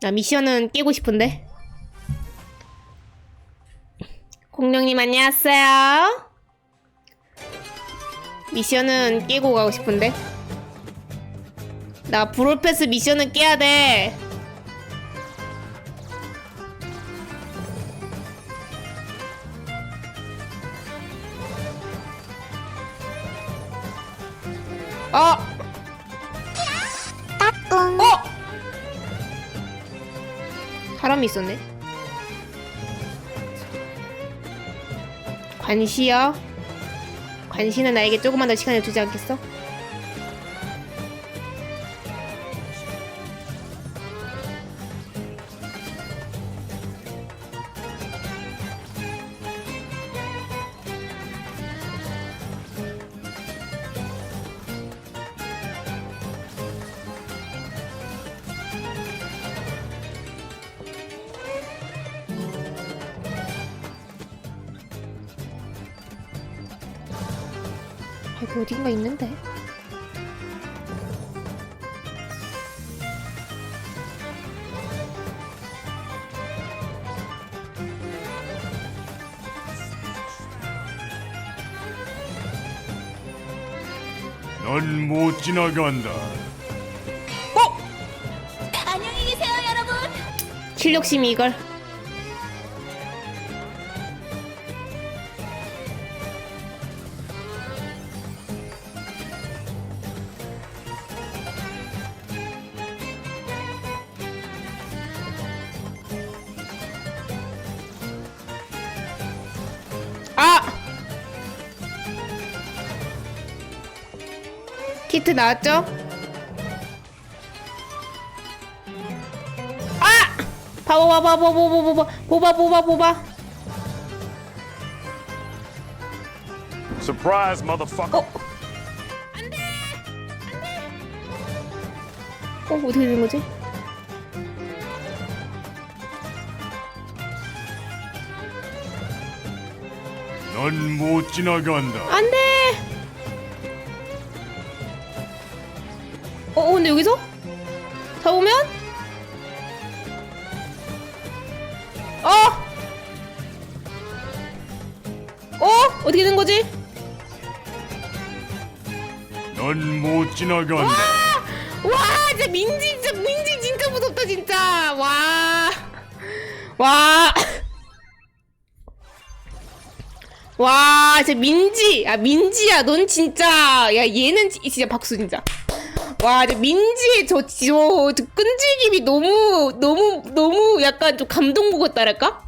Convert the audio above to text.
나 미션은 깨고 싶은데. 공룡님 안녕하세요. 미션은 깨고 가고 싶은데. 나 브롤패스 미션은 깨야 돼. 어! 사람이 있었네. 관시여. 관시는 나에게 조금만 더 시간을 주지 않겠어? 여기 어딘가 있는데. 넌못 지나간다. 어! 안녕히 계세요, 여러분. 실력심이 이걸. 키트 나왔죠? 아! 봐봐 봐봐 봐봐 봐봐 봐봐 봐봐 봐봐 Surprise, motherfucker. 어? 어 어떻게 된 거지? 넌 못 지나간다. 안돼 어 어, 근데 여기서 잡으면 어 어? 어떻게 된 거지? 넌 못 지나간다. 와 진짜 민지 진짜 민지 진짜 무섭다 진짜 와 와. 와, 진짜 민지. 아, 민지야, 넌 진짜. 야, 얘는 지- 진짜 박수, 진짜. 와, 민지의 저, 저, 저 끈질김이 너무, 너무, 너무 약간 좀 감동 먹었다랄까?